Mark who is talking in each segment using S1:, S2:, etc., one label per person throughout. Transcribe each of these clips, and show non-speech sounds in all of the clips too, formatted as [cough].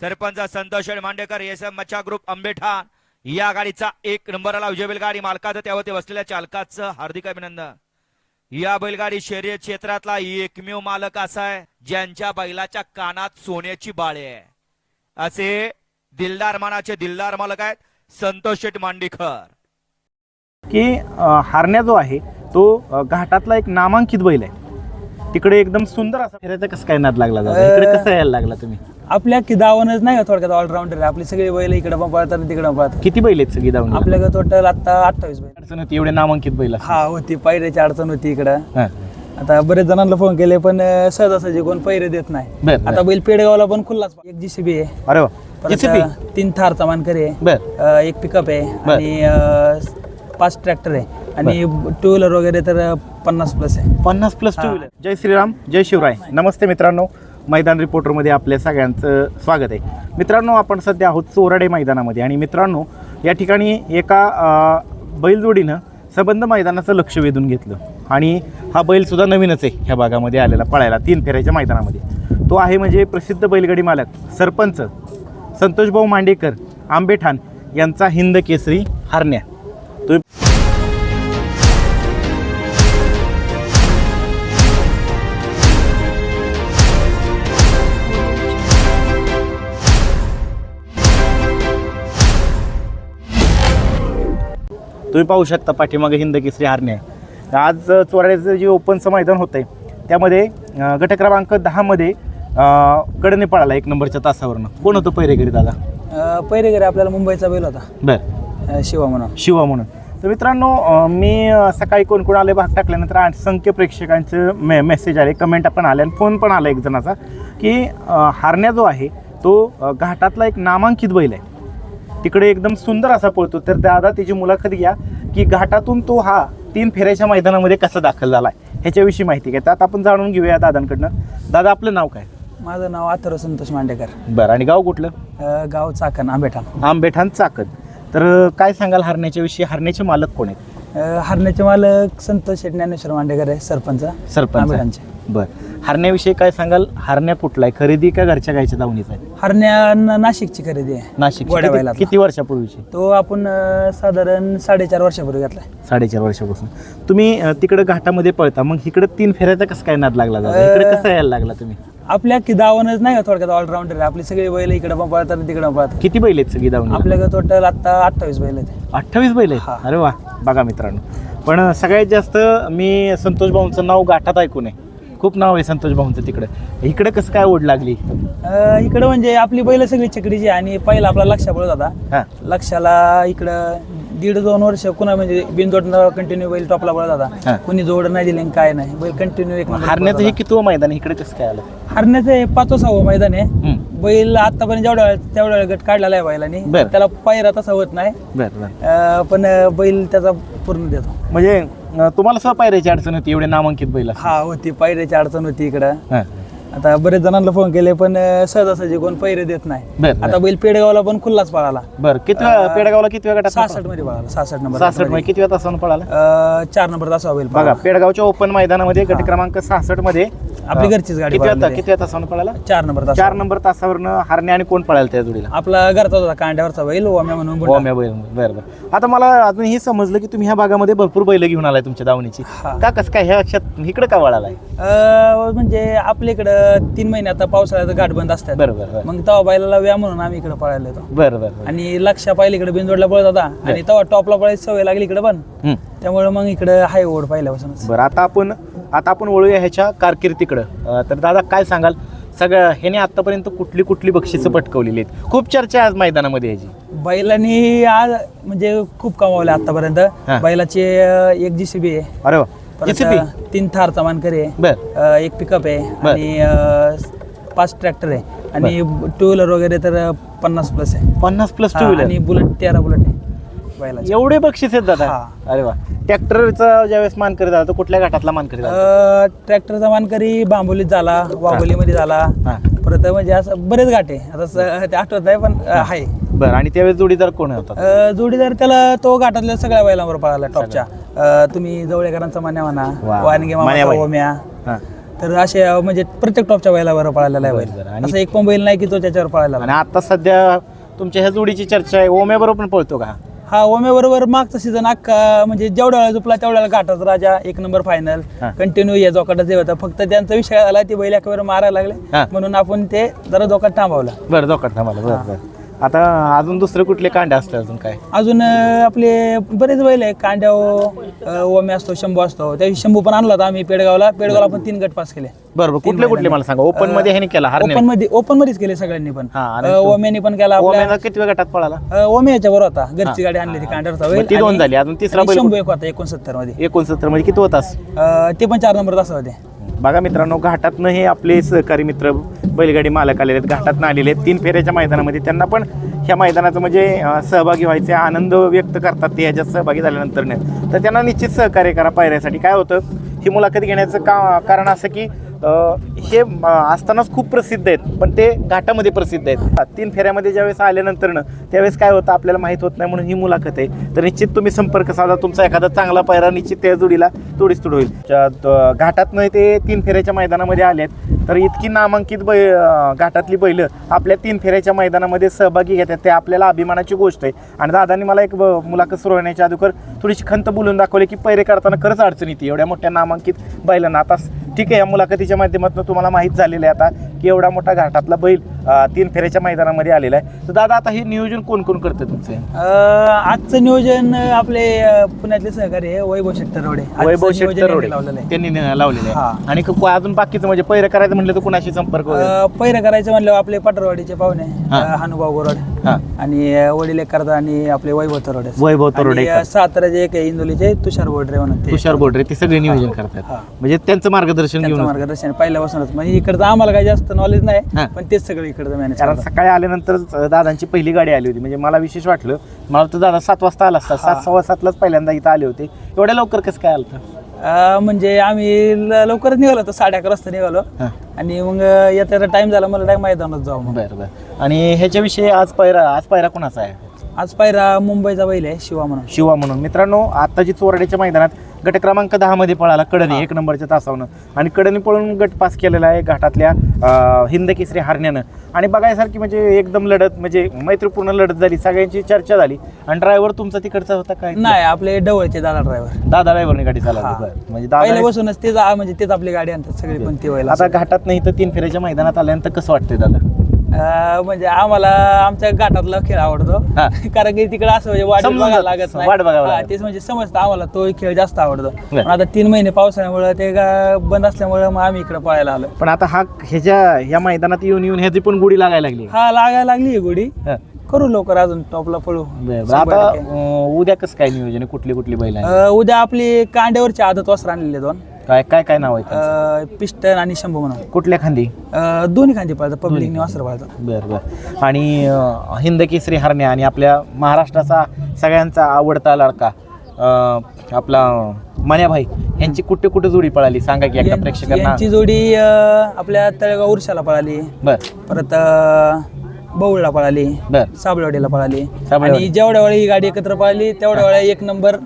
S1: Sarpanch Santosh Sheth Mandekar S M Machha group Ambethan या गाडीचा एक नंबरला उजव्या बैलगाडी मालकाचं त्यावरती बसलेल्या चालकाचं हार्दिक अभिनंदन. या बैलगाडी शर्यत क्षेत्रातला एकमेव मालक असा आहे ज्यांच्या बैलाच्या कानात सोन्याची बाळे आहे. असे दिलदार मानाचे दिलदार मालक आहेत संतोष शेठ मांडेकर.
S2: की हारण्या जो आहे तो घाटातला एक नामांकित बैल आहे. तिकडे एकदम सुंदर असा फिरायचा कसं काय नाद लागला दादा? इकडे कसं यायला लागला तुम्ही?
S3: आपल्या की दावणच नाही का थोडक्यात ऑलराऊंडर आपली सगळी बैल इकडे पण पळतात तिकडे पळतात.
S2: किती बैल आहेत सगळी धावून?
S3: आपल्याकडे टोटल आता अठ्ठावीस बैल.
S2: अडचण होती एवढे नामांकित बैल असतात.
S3: हा होती. पैऱ्याची अडचण होती इकडं.
S2: हा.
S3: आता बरेच जणांना फोन केले पण अं, सहजासहजी कोण पैरे देत नाही.
S2: बर, बर.
S3: आता बैल पेडगावला पण खुल्लाच एक जीसीबी आहे.
S2: अरे वा.
S3: परत
S2: JCB?
S3: अं, तीन थारचा मानकरी आहे.
S2: बर.
S3: अं, एक पिकअप आहे.
S2: बर.
S3: आणि अं, पाच ट्रॅक्टर आहे. आणि टू व्हीलर वगैरे तर अं, पन्नास प्लस आहे.
S2: पन्नास प्लस टू. व्हीलर जय श्रीराम जय शिवराय. नमस्ते मित्रांनो. मैदान रिपोर्टरमध्ये आपल्या सगळ्यांचं स्वागत आहे. मित्रांनो आपण सध्या आहोत चोराडे मैदानामध्ये. आणि मित्रांनो या ठिकाणी एका अं, बैलजोडीनं सबंध मैदानाचं लक्ष वेधून घेतलं. आणि हा बैलसुद्धा नवीनच आहे ह्या भागामध्ये आलेला पळायला तीन फेऱ्याच्या मैदानामध्ये. तो आहे म्हणजे प्रसिद्ध बैलगाडी मालक सरपंच संतोषभाऊ मांडेकर आंबेठाण यांचा हिंद केसरी हारण्या. तो तुम्ही पाहू शकता पाठीमागे हिंद केसरी हारणे आज चोराड्याचं जे ओपनचं मैदान होतं आहे त्यामध्ये गट क्रमांक दहामध्ये कडने पळाला एक नंबरच्या तासावरनं. कोण होतं पैरेकरी दादा?
S3: अं, पैरेकरी आपल्याला मुंबईचा बैल होता.
S2: बर.
S3: शिवा म्हणून.
S2: शिवा म्हणून. तर मित्रांनो मी सकाळी कोण कोण आले भाग टाकल्यानंतर असंख्य प्रेक्षकांचं मे मेसेज आले कमेंट पण आले आणि फोन पण आला एक जणाचा की हारण्या जो आहे तो घाटातला एक नामांकित बैल आहे. तिकडे एकदम सुंदर असा पळतो. तर दादा त्याची मुलाखत घ्या की घाटातून तो हा तीन फेऱ्याच्या मैदानामध्ये कसा दाखल झाला आहे ह्याच्याविषयी माहिती घ्या. त्यात आपण जाणून घेऊया दादांकडनं. दादा आपलं नाव काय?
S3: माझं नाव अथर्व संतोष मांडेकर.
S2: बरं आणि गाव कुठलं?
S3: अं, गाव चाकण आंबेठाण.
S2: आंबेठाण चाकद तर काय सांगाल हरण्याच्या विषयी? हरण्याचे मालक कोण आहेत?
S3: अं, हरण्याचे मालक संतोष ज्ञानेश्वर मांडेकर आहे सरपंच.
S2: सरपंच
S3: आंबेठाणचे.
S2: बर. हरण्याविषयी काय सांगाल? हरण्या कुठला आहे खरेदी का घरच्या गायच्या दावणीचा आहे?
S3: हरण्या न- नाशिकची खरेदी आहे.
S2: नाशिक किती,
S3: बैलातला.
S2: किती वर्षापूर्वीची?
S3: तो आपण अं, साधारण साडेचार वर्षापूर्वी घेतलाय.
S2: साडेचार वर्षापासून. तुम्ही अ, तिकडे घाटामध्ये पळता मग इकडे तीन फेऱ्याचा कसं काय नाद लागला दादा? इकडे कसं यायला लागला तुम्ही?
S3: आपल्या की दावणच नाही का थोडक्यात ऑलराऊंडर आपली सगळी बैल इकडे पण पळतात तिकडे पळतात.
S2: किती बैल आहेत सगळी दावणी
S3: आपल्याकडे टोटल आता अठ्ठावीस बैल आहेत.
S2: अठ्ठावीस बैल
S3: हा.
S2: आहेत अरे वा. बघा मित्रांनो. पण सगळ्यात जास्त मी संतोष भाऊंचं नाव घाटात ऐकून आहे. खूप नाव आहे संतोष भाऊंचं तिकडे. इकडे कसं काय ओढ लागली?
S3: अं, इकडं म्हणजे आपली बैल सगळी चकडीची आणि पहिला आपला लक्ष पळत होता.
S2: हा.
S3: लक्षाला इकडं दीड दोन वर्ष कुणा म्हणजे बिनजोड कंटिन्यू बैल टॉपला पळत
S2: हा.
S3: होता कुणी जोड नाही दिली आणि काय नाही. बैल कंटिन्यू एक नंबर
S2: हरण्याचं हे
S3: होता.
S2: किती मैदान आहे? इकडे कसं काय आलं?
S3: हरण्याचं हे पाचवं सहावं मैदान आहे.
S2: हम्म.
S3: बैल आतापर्यंत जेवढ्या वेळा तेवढ्या वेळा गट काढलेला आहे बैलाने
S2: बरं.
S3: त्याला पायरा तसा होत नाही.
S2: बरं बरं.
S3: अं, पण अं, बैल त्याचा पूर्ण देतो.
S2: म्हणजे अ, तुम्हाला सुद्धा पायऱ्याची अडचण होती एवढे नामांकित बैल असतात.
S3: हा होती. पायऱ्याची अडचण होती इकडं.
S2: हा.
S3: आता बरेच जणांना फोन केले पण अं, सहजासहजी कोण पैरे देत नाही.
S2: बरं
S3: आता बैल पेडगावला पण खुल्लाच पळाला.
S2: बरं किती वेळा पेडगावला किती वेळा गटात
S3: सहासष्टमध्ये पळाला सहासष्ट नंबर
S2: सहासष्टमध्ये किती वेळा तासानं पळाला?
S3: अं, चार नंबर तासा बैल
S2: बघा. पेडगावच्या ओपन मैदानामध्ये गट क्रमांक सहासष्टमध्ये
S3: आपली घरचीच गाडी
S2: किती
S3: पळाली.
S2: किती तासानं पळाला?
S3: चार नंबर तास.
S2: चार नंबर तासावरनं हारणे आणि कोण पळायला त्या जोडीला?
S3: आपला घरचा होता कांड्यावरचा बैल ओम्या म्हणून बुंडा.
S2: ओम्या बैल बरं बरं. आता मला अजून हे समजलं की तुम्ही ह्या भागामध्ये भरपूर बैल घेऊन आलाय तुमच्या दावणीची.
S3: हा.
S2: का कसं काय ह्या लक्षात इकडे का वळालाय?
S3: अं, म्हणजे आपल्या इकडं तीन महिने आता पावसाळ्याचं घाट बंद असतात.
S2: बरं बरं बरं.
S3: मग तेव्हा बैलाला व्या म्हणून आम्ही इकडे पळायला येतो.
S2: बरं बरं बरं.
S3: आणि लक्षा पाहिलं इकडे बिनजोडला पळत होता. आणि तेव्हा टॉपला पळायची सवय लागली इकडे पण.
S2: हं.
S3: त्यामुळे मग इकडे हाय ओढ पाहिल्यापासूनच.
S2: बरं आता आपण आता आपण वळूया ह्याच्या कारकिर्दीकडं. तर दादा काय सांगाल? सगळं ह्याने आतापर्यंत कुठली कुठली बक्षिसं पटकवलेली आहेत? खूप चर्चा आहे आज मैदानामध्ये याची
S3: बैलांनी आज म्हणजे खूप कमावले आतापर्यंत. बैलाचे एक जीसीबी आहे.
S2: अरे वा.
S3: परत
S2: JCB?
S3: अं, तीन थारचा मानकरी आहे.
S2: बर.
S3: एक पिकअप आहे.
S2: बर.
S3: आणि अं, पाच ट्रॅक्टर आहे. आणि टू व्हीलर वगैरे तर पन्नास प्लस आहे.
S2: पन्नास प्लस टू
S3: हा,
S2: व्हीलर
S3: आणि बुलेट तेरा बुलेट आहे.
S2: एवढे बक्षीस आहेत दादा.
S3: हा.
S2: अरे वा. ट्रॅक्टरचा ज्यावेळेस मान करीत आला तो कुठल्या घाटातला मान करीत आला
S3: अं, ट्रॅक्टरचा मानकरी बांबोलीत झाला वाघोलीमध्ये झाला.
S2: हा.
S3: परत म्हणजे असं बरेच घाट. आहे आता स- ते आठवत नाही पण अं, आहे.
S2: बरं आणि त्यावेळेस जोडीदार कोण होता?
S3: अं, जोडीदार त्याला तो घाटातल्या सगळ्या बैलांवर पळाला टॉपच्या. अं, तुम्ही जवळेकरांचा मान्या म्हणा. वानगे. मामा ओम्या
S2: हा.
S3: तर असे अं, म्हणजे प्रत्येक टॉपच्या बैलावर पळालेला आहे
S2: बरं, बरं.
S3: बैल
S2: आणि-
S3: असं एक पण बैल नाही की तो त्याच्यावर पळायला
S2: आणि आता सध्या तुमच्या ह्या जोडीची चर्चा आहे ओम्या बरोबर पण पळतो का?
S3: हा ओमे बरोबर मागचा सीझन अख्खा म्हणजे जेवढ्या वेळा झोपला तेवढ्या वेळा घाटाचा राजा एक नंबर फायनल
S2: हा.
S3: कंटिन्यू या जोकाटात जे होता. फक्त त्यांचा विषय झाला ती बैल एका मारायला
S2: हा.
S3: लागले म्हणून आपण ते जरा जोकाट थांबवला.
S2: बरं दोकट थांबाला बरं बरं. आता अजून दुसरे कुठले कांडे असले अजून काय?
S3: अजून अं, आपले बरेच बैल आहे कांड्या ओमे असतो शंभू असतो. त्या दिवशी शंभू पण आणला होता आम्ही पेडगावला. पेडगावला पण तीन गट पास केले.
S2: बरं बरं. कुठले कुठले मला सांगा? ओपनमध्ये ह्याने केला ओपनमध्ये
S3: ओपन मध्येच केले सगळ्यांनी पण.
S2: हा, आणि
S3: अं, ओम्याने पण केला आपल्या
S2: ओम्याला किती गटात पळाला?
S3: ओमे याच्या बरोबर होता. घरची गाडी आणली ती कांड्यावरचा बैल
S2: मग ती दोन
S3: आणि-
S2: झाली. अजून तिसरा
S3: आणि
S2: बैल
S3: शंभू एक होता
S2: एकोणसत्तरमध्ये एकोणसत्तरमध्ये किती होतास
S3: अं, ते पण चार नंबर तास होते.
S2: बघा मित्रांनो घाटातनं हे आपले सहकारी मित्र बैलगाडी मालक आलेले आहेत. घाटातनं आलेले आहेत. तीन फेऱ्याच्या मैदानामध्ये त्यांना पण ह्या मैदानाचं म्हणजे सहभागी व्हायचे आनंद व्यक्त करतात ते ह्याच्यात सहभागी झाल्यानंतर तर त्यांना निश्चित सहकार्य करा पायऱ्यासाठी. काय होतं ही मुलाखत घेण्याचं का कारण असं की हे असतानाच खूप प्रसिद्ध आहेत पण ते घाटामध्ये प्रसिद्ध आहेत. तीन फेऱ्यामध्ये ज्यावेळेस आल्यानंतरनं त्यावेळेस काय होतं आपल्याला माहीत होत नाही म्हणून ही मुलाखत आहे. तर निश्चित तुम्ही संपर्क साधा तुमचा एखादा चांगला पायरा निश्चित त्या जोडीला तोडीस तोड होईल. घाटात नाही घाटातनं ते तीन फेऱ्याच्या मैदानामध्ये आले आहेत तर इतकी नामांकित बै घाटातली बैलं आपल्या तीन फेऱ्याच्या मैदानामध्ये सहभागी घेतात ते आपल्याला अभिमानाची गोष्ट आहे. आणि दादांनी मला एक ब- मुलाखत सुरू होण्याच्या अगोदर थोडीशी खंत बोलून दाखवली की पैरे करताना खरंच अडचण येते एवढ्या मोठ्या नामांकित बैलांना. आता ठीक आहे या मुलाखतीच्या माध्यमातून तुम्हाला माहीत झालेलं आहे आता. की एवढा मोठा घाटातला बैल तीन फेऱ्याच्या मैदानामध्ये आलेला आहे. तर दादा आता हे नियोजन कोण कोण करतं तुमचे?
S3: अं, आजचं नियोजन आपले पुण्यातले सहकारी आहे वैभव शेट्टरवडे. आजचं
S2: वैभव शेट्टर रोडे
S3: लावलेलं
S2: त्यांनी न- लावलेले
S3: हा.
S2: आहे आणि क- अजून बाकीचं म्हणजे पैर करायचं म्हटलं तर कुणाशी संपर्क वगैरे?
S3: अं, पहिरं करायचं म्हणलं आपले पटरवाडीचे पाहुणे
S2: हा.
S3: अं, हनुभाऊ गोरड.
S2: हा.
S3: आणि अं, वडील एक करता आणि आपले वैभव तरोडे.
S2: वैभव तरोडे
S3: अं, साताऱ्याचे एक आहे इंदोलीचे तुषार बोडरे म्हणून ते.
S2: तुषार बोडरे ते सगळे नियोजन करतात.
S3: हा.
S2: म्हणजे त्यांचं मार्गदर्शन
S3: त्यांचं
S2: घेऊन.
S3: मार्गदर्शन पहिल्यापासूनच. म्हणजे इकडचं आम्हाला काही जास्त नॉलेज
S2: हा.
S3: नाही पण तेच सगळं इकडचं मॅनेज
S2: कारण सकाळी आल्यानंतर दादांची पहिली गाडी आली होती. म्हणजे मला विशेष वाटलं मला तर दादा सात वाजता आला असता. सात सव्वा सातलाच पहिल्यांदा इथं आले होते. एवढ्या लवकर कसं काय आलं
S3: म्हणजे आम्ही ल- लवकरच निघालो तर साडे अकरा वाजता निघालो.
S2: हा.
S3: आणि मग येत्याचा टाइम झाला मला टाइम मैदानात जाऊ मग
S2: बरं बरं. आणि ह्याच्याविषयी आज पैरा आज पैरा कोणाचा आहे?
S3: आज पायरा मुंबईचा बैल आहे शिवा म्हणून.
S2: शिवा म्हणून. मित्रांनो आता जी चोरड्याच्या मैदानात गट क्रमांक दहा मध्ये पळाला कडणी एक नंबरच्या तासावनं. आणि कडणी पळून गट पास केलेला आहे घाटातल्या हिंद केसरी हारण्यानं. आणि बघायसारखी म्हणजे एकदम लढत म्हणजे मैत्रीपूर्ण लढत झाली सगळ्यांची चर्चा झाली. आणि ड्रायव्हर तुमचा तिकडचा होता काय?
S3: नाही आपले डवळचे दादा ड्रायव्हर
S2: दादा ड्रायव्हरने गाडी चालवली. बरं. म्हणजे दादा
S3: तेच आ- म्हणजे तेच आपली गाडी आणतात सगळी पण ते
S2: आता घाटात नाही तर तीन फेऱ्याच्या मैदानात आल्यानंतर कसं वाटतंय दादा?
S3: म्हणजे आम्हाला आमच्या घाटातला खेळ आवडतो
S2: हा. [laughs]
S3: कारण की तिकडे असं म्हणजे वाट
S2: समजून
S3: बघायला
S2: जातं.
S3: लागत
S2: वाट बघावं
S3: हा,
S2: लागत.
S3: तेच म्हणजे समजतं आम्हाला तो खेळ जास्त आवडतो. पण आता तीन महिने पावसाळ्यामुळे ते गा- बंद असल्यामुळे मग आम्ही इकडे पळायला आलो
S2: पण आता हा ह्याच्या ह्या मैदानात येऊन येऊन ह्याची पण गुढी लागायला लागली
S3: हा लागायला लागली ही गोडी
S2: हा.
S3: करू लवकर अजून टॉपला पळू
S2: बरं,
S3: शंभर
S2: आता
S3: टक्के.
S2: अं, उद्या कसं काय नियोजन आहे कुठली कुठली बैल आहे
S3: अं, उद्या आपली कांड्यावरची आदत वस्त्र आणलेले दोन
S2: काय काय काय नाव आहे त्यांचं?
S3: अं, पिस्टन आणि शंभू म्हणून.
S2: कुठल्या खांदी?
S3: अं, दोन्ही खांदी पळतात पब्लिकने वस्त्र पळतात.
S2: बर बर. आणि अं, हिंद केसरी हरण्या आणि आपल्या महाराष्ट्राचा सगळ्यांचा आवडता लडका अं, आपला मन्याभाई यांची कुठे कुठे जोडी पळाली? सांगा की एकदा
S3: यां-
S2: प्रेक्षकांना.
S3: यांची जोडी अं, आपल्या तळेगाव उरशाला पळाली.
S2: बर.
S3: परत अं, बौळला पळाली.
S2: बर.
S3: साबळवाडीला पळाली.
S2: साबळेवाडी.
S3: आणि जेवढ्या वेळा ही गाडी एकत्र पळाली तेवढ्या वेळा एक नंबर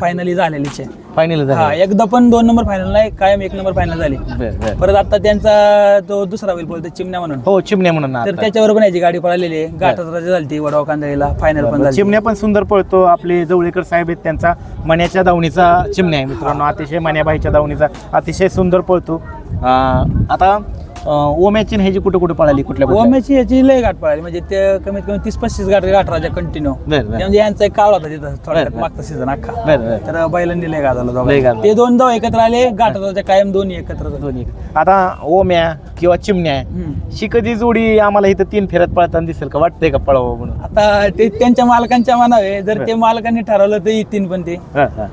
S3: फायनली झालेलीच आहे.
S2: फायनल
S3: हा
S2: झालं
S3: एकदा पण दोन नंबर फायनल नाही कायम एक नंबर फायनल झाली.
S2: बर बर.
S3: परत आता त्यांचा तो दुसरा बैल बोलतो चिमण्या म्हणून.
S2: हो चिमण्या म्हणून
S3: तर
S2: आता.
S3: त्याच्यावर पण याची गाडी पळालेली आहे. घाटात राजा झाली वडगाव कांदळीला फायनल पण झाली.
S2: चिमण्या पण सुंदर पळतो. आपले जवळेकर साहेब आहेत त्यांचा मण्याच्या दावणीचा चिमण्या आहे मित्रांनो. अतिशय मण्याबाईच्या दावणीचा अतिशय सुंदर पळतो. अं, आता ओम्याची ह्याची कुठे कुठे पळाली कुठल्या कुठल्या?
S3: ओम्याची याची लय गाठ पळाली म्हणजे ते कमीत कमी तीस पस्तीस गाठ गाठ राजा कंटिन्यू
S2: बरं, बरं.
S3: म्हणजे यांचा एक काळ होता तिथं थोडक्यात
S2: बरं.
S3: मागचा सीझन अख्खा
S2: बरं बरं
S3: तर बैलांनी लय गाजला
S2: लय
S3: दोघांना. ते दोन जाऊ एकत्र आले गाठात राजा कायम दोन्ही एकत्र.
S2: दोन्ही आता ओम्या किंवा चिमण्या
S3: हम्म.
S2: शी कधी जोडी आम्हाला इथं तीन फेऱ्यात पळताना दिसेल का वाटतंय का पळावं म्हणून
S3: आता ते त्यांच्या मालकांच्या मनावे जर ते मालकांनी ठरवलं तर येतील पण ते
S2: हा, हा.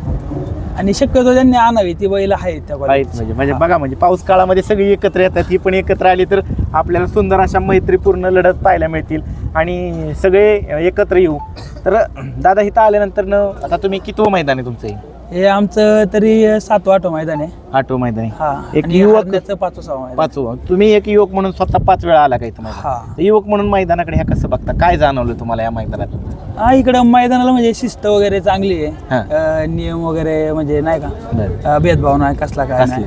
S3: आणि शक्यतो त्यांनी आणावी ती बैल आहेत त्या
S2: आहेत
S3: quality ची.
S2: म्हणजे म्हणजे बघा म्हणजे पाऊस काळामध्ये सगळी एकत्र येतात ही पण एकत्र आली तर आपल्याला सुंदर अशा मैत्रीपूर्ण लढत पाहायला मिळतील आणि सगळे एकत्र येऊ तर दादा इथं आल्यानंतर न आता तुम्ही किती मैदान आहे तुमचं हे?
S3: हे आमचं तरी सातवं आठवं मैदान आहे.
S2: आठवं मैदान आहे.
S3: हा
S2: एक
S3: आणि
S2: युवक
S3: हरण्याचं पाचवं सहावं मैदान.
S2: पाचवं. तुम्ही एक युवक म्हणून स्वतः पाच वेळा आला का इथं मैदानात?
S3: हा.
S2: तर युवक म्हणून मैदानाकडे ह्या कसं बघता? काय जाणवलं तुम्हाला या मैदानात?
S3: हा इकडं मैदानाला म्हणजे शिस्त वगैरे चांगली
S2: हा.
S3: आहे अं, नियम वगैरे म्हणजे नाही का?
S2: बरं.
S3: अं, भेदभाव नाही कसला काय नाही.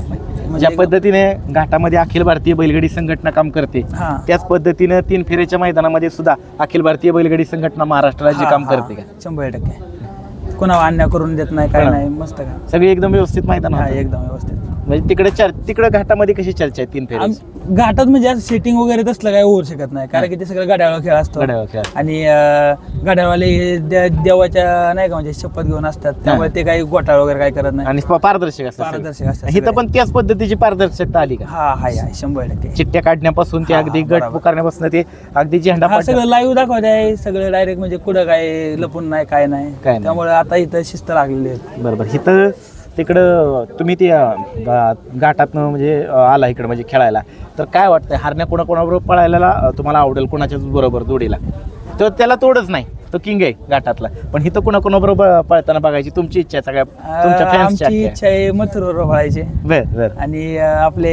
S3: म्हणजे
S2: ज्या पद्धतीने घाटामध्ये अखिल भारतीय बैलगाडी संघटना काम करते
S3: हा.
S2: त्याच पद्धतीनं तीन फेऱ्याच्या मैदानामध्ये सुद्धा अखिल भारतीय बैलगाडी संघटना महाराष्ट्र राज्य
S3: हा,
S2: काम
S3: हा.
S2: करते का?
S3: शंभर टक्के. कुणावर अन्याय करून देत नाही काय
S2: हा.
S3: नाही मस्त का
S2: सगळी एकदम व्यवस्थित मैदान
S3: हा
S2: होतं.
S3: एकदम व्यवस्थित
S2: म्हणजे तिकडे चर तिकडे घाटामध्ये कशी चर्चा आहे तीन
S3: आम- घाटात म्हणजे असं सेटिंग वगैरे तसलं काय होऊ शकत नाही कारण की ते सगळं गाड्यावर खेळ असतो.
S2: खेळ.
S3: आणि अं, गाड्यावाले हे दे- देवाच्या नाही का म्हणजे शपथ घेऊन असतात. त्यामुळे ते काही घोटाळ वगैरे काय करत नाही.
S2: आणि प- पारदर्शक असतात
S3: पारदर्शक असतात
S2: इथं
S3: सगळे.
S2: पण त्याच पद्धतीची पारदर्शकता आली का?
S3: हा हाय हाय शंभर टक्के.
S2: चिठ्ठ्या काढण्यापासून ते
S3: हा,
S2: अगदी
S3: हा,
S2: गट
S3: बरोबर.
S2: पुकारण्यापासून ते अगदी झेंडा
S3: हा सगळं लाईव्ह दाखवत आहे. सगळं डायरेक्ट म्हणजे कुठं काय लपून नाही काय नाही.
S2: काय नाही.
S3: त्यामुळे आता इथं शिस्त लागलेली आहे.
S2: बरोबर. इथं तिकडं तुम्ही ते गाटातनं घाटातनं म्हणजे आला इकडं म्हणजे खेळायला. तर काय वाटतं हारण्या कोणा कोणाबरोबर पळायला तुम्हाला आवडेल? कोणाच्याच बरोबर जोडीला? तर त्याला तोडच नाही. तो किंग आहे घाटातला. पण इथं कोणा कोणाबरोबर पळताना बघायची तुमची इच्छा आहे सगळ्या तुमच्या
S3: आमची
S2: फॅन्सची
S3: इच्छा आहे. मथुरवर व्हायचे
S2: बर बर.
S3: आणि अं, आपले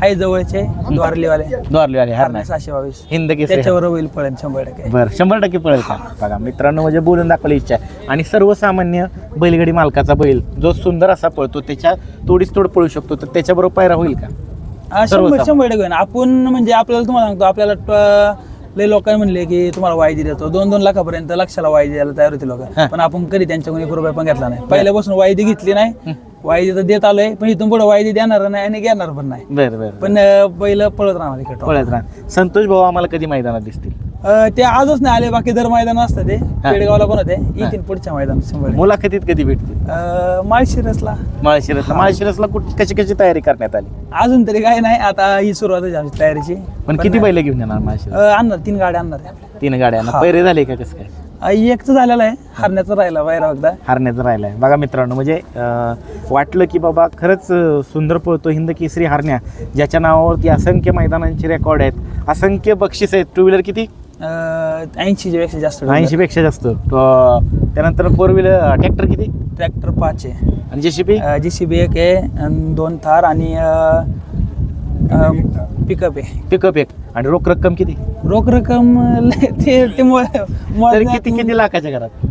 S3: हाय जवळचे द्वारलीवाले.
S2: द्वारलेवाले हारण्या
S3: सहाशे बावीस
S2: हिंद केसरी.
S3: त्याच्यावर होईल पडेल शंभर टक्के.
S2: बर शंभर टक्के पळेल का? बघा मित्रांनो म्हणजे बोलून दाखवली इच्छा आहे. आणि सर्वसामान्य बैलगाडी मालकाचा बैल जो सुंदर असा पळतो त्याच्या तोडीस तोड पळू शकतो तर त्याच्याबरोबर पायरा होईल का?
S3: हा, शंभर
S2: सर्वसामान्य.
S3: शंभर टक्के होईल. आपण म्हणजे आपल्याला तुम्हाला सांगतो आपल्याला ट- लय लोकांनी म्हणले की तुम्हाला वायदी देतो दोन दोन लाखापर्यंत लक्षाला वायदी द्यायला तयार होते लोक. पण आपण कधी त्यांच्याकडून एक रुपया पण घेतला नाही. पहिल्यापासून वायदी घेतली नाही. वायदी तर देत आलोय पण इथून पुढे वायदी देणार नाही आणि घेणार पण नाही.
S2: बर बर
S3: पण बैल पळत राहणार
S2: पळत राहा संतोष भाऊ आम्हाला कधी मैदानात दिसतील?
S3: अं, ते आजच नाही आले बाकी दर मैदान असतं ते. पेडगावला पण होते. येतील पुढच्या मैदान शंभर.
S2: मुलाखतीत कधी भेटतील?
S3: अं, माळशिरसला.
S2: माळशिरसला. माळशिरसला कुठ कशी कशी तयारी करण्यात आली?
S3: अजून तरी काय नाही. आता ही सुरुवात आहे आमची तयारीची.
S2: पण किती बैल घेऊन येणार माळशिरस?
S3: अं, आणणार. तीन गाड्या आणणार आहे.
S2: तीन गाड्यांना
S3: हा.
S2: पैरे झाले का कसं काय?
S3: अं, एक तर झालेला आहे. हरण्याचा राहिला बाहेर एकदा.
S2: हारण्याचं राहिलाय. बघा मित्रांनो म्हणजे अं, वाटलं की बाबा खरंच अं, सुंदर पळतो हिंद केसरी हारण्या ज्याच्या नावावरती असंख्य मैदानांचे रेकॉर्ड आहेत. असंख्य बक्षीस आहेत. टू व्हीलर किती?
S3: ऐंशीच्या पेक्षा जास्त
S2: ऐंशी पेक्षा जास्त. अं, त्यानंतर फोर व्हीलर ट्रॅक्टर किती?
S3: ट्रॅक्टर पाच आहे.
S2: आणि जेसीबी
S3: जी सी बी एक आहे आणि दोन थार आणि पिकअप आहे.
S2: पिकअप एक. आणि रोख रक्कम किती?
S3: रोख रक्कम लय- ते ते मो-
S2: तरी
S3: मोजण्यात-
S2: किती किती लाखाच्या घरात?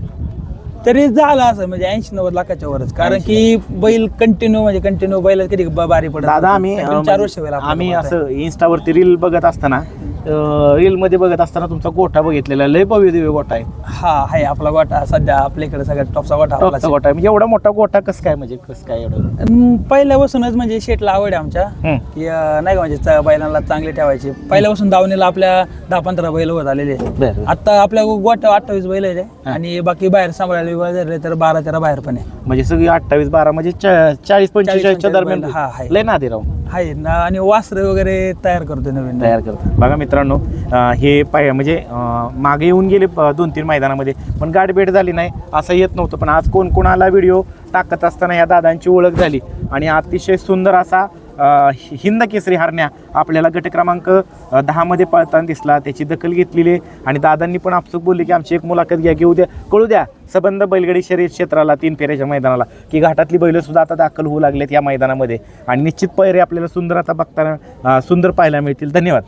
S3: तरी झालं असं म्हणजे ऐंशी नव्वद लाखाच्या वरच. कारण
S2: 80
S3: की बैल कंटिन्यू म्हणजे कंटिन्यू बैल कधी ब- बारी पडत
S2: दादा आम्ही अं,
S3: चार वर्ष
S2: आम्ही. असं इन्स्टावरती रील बघत असताना रील मध्ये बघत असताना तुमचा गोठा बघितलेला लय भव्य दिव्य गोठा आहे.
S3: हा आहे आपला गोठा. सध्या आपल्याकडे सगळ्यात टॉपचा गोठा आपलाच
S2: टॉपचा
S3: आहे.
S2: गोठा आहे. म्हणजे एवढा मोठा गोठा कसं काय म्हणजे कसं काय एवढं?
S3: अं, पहिल्यापासूनच म्हणजे शेटला आवड आहे आमच्या.
S2: हम्म.
S3: की अं, नाही का म्हणजे च- बैलांना चांगले ठेवायचे. पहिल्यापासून दावणीला आपल्या दहा पंधरा बैल होत आलेले
S2: बरं.
S3: आता आपल्या गोट्या अठ्ठावीस बैल आहे आणि बाकी बाहेर सांभाळायला विभाग झाले तर बारा तेरा बाहेर पण आहे.
S2: म्हणजे सगळी अठ्ठावीस बारा म्हणजे चा- चाळीस पंचेचाळीसच्या
S3: 45
S2: दरम्यान
S3: हा, आहे.
S2: लय नादी राव
S3: आहे ना. आणि वासर वगैरे तयार करतो नवीन.
S2: तयार करतो बघा मित्रांनो मित्रांनो हे पाय म्हणजे मागे येऊन गेले प- दोन तीन मैदानामध्ये पण गाठभेट झाली नाही असं येत नव्हतं. पण आज कोण कोणाला व्हिडिओ टाकत असताना या दादांची ओळख झाली. आणि अतिशय सुंदर असा हिंद केसरी हरण्या आपल्याला गट क्रमांक दहामध्ये पळताना दिसला. त्याची दखल घेतलेली आणि दादांनी पण आपसूक बोलले की आमची एक मुलाखत घ्या घेऊ द्या कळू द्या. सबंध बैलगडी शरीर क्षेत्राला तीन फेऱ्याच्या मैदानाला. की घाटातली बैलंसुद्धा आता दाखल होऊ लागलेत या मैदानामध्ये. आणि निश्चित पैरे आपल्याला सुंदर आता बघताना सुंदर पाहायला मिळतील. धन्यवाद.